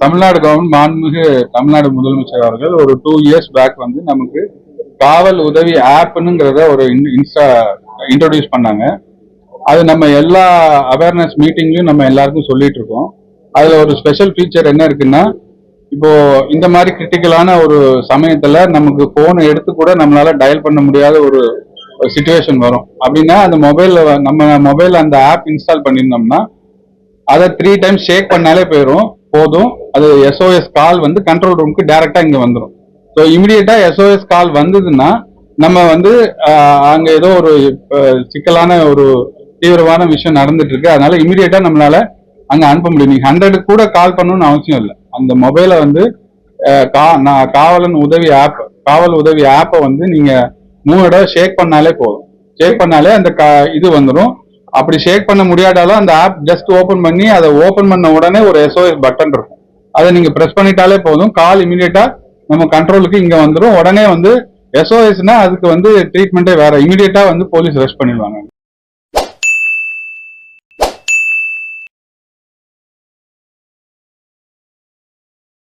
Tamil Nadu government மாண்புமிகு தமிழ்நாடு முதலமைச்சர் அவர்கள் ஒரு டூ இயர்ஸ் பேக் வந்து நமக்கு காவல் உதவி ஆப்னுங்கிறத ஒரு இன்ஸ்டா இன்ட்ரோடியூஸ் பண்ணாங்க. அது நம்ம எல்லா அவேர்னஸ் மீட்டிங்லையும் நம்ம எல்லாருக்கும் சொல்லிட்டு இருக்கோம் அதுல ஒரு ஸ்பெஷல் ஃபீச்சர் என்ன இருக்குன்னா இப்போ இந்த மாதிரி கிரிட்டிக்கலான ஒரு சமயத்துல நமக்கு போனை எடுத்து கூட நம்மளால டயல் பண்ண முடியாத ஒரு சுச்சுவேஷன் வரும். அப்படின்னா அந்த மொபைல்ல நம்ம மொபைல்ல அந்த ஆப் இன்ஸ்டால் பண்ணியிருந்தோம்னா அதை த்ரீ டைம்ஸ் ஷேக் பண்ணாலே போயிடும் போதும். அது எஸ்ஓஎஸ் கால் வந்து கண்ட்ரோல் ரூமுக்கு டைரக்டா இங்க வந்துடும் ஸோ இமிடியேட்டா எஸ்ஓஎஸ் கால் வந்ததுன்னா நம்ம வந்து அங்க ஏதோ ஒரு சிக்கலான ஒரு தீவிரமான விஷயம் நடந்துட்டு இருக்கு அதனால இமிடியேட்டா நம்மளால அங்க அனுப்ப முடியும். நீங்க ஹண்ட்ரடுக்கு கூட கால் பண்ணணும்னு அவசியம் இல்லை. அந்த மொபைலை வந்து கா- நான் காவலன் உதவி ஆப் காவல் உதவி ஆப்பை வந்து நீங்க மூணு தடவை ஷேக் பண்ணாலே போதும். ஷேக் பண்ணாலே அந்த இது வந்துடும் அப்படி ஷேக் பண்ண முடியாட்டாலும் அந்த ஆப் ஜஸ்ட் ஓபன் பண்ணி அதை ஓபன் பண்ண உடனே ஒரு எஸ்ஓஎஸ் பட்டன் இருக்கும். அதை நீங்க பிரஸ் பண்ணிட்டாலே போதும். கால் இமீடியட்டா நம்ம கண்ட்ரோலுக்கு இங்க வந்துடும் உடனே வந்து எஸ்ஓஎஸ்னா அதுக்கு வந்து ட்ரீட்மெண்ட்டே வேற. இமீடியட்டா வந்து போலீஸ் ரெஸ்ட் பண்ணிடுவாங்க.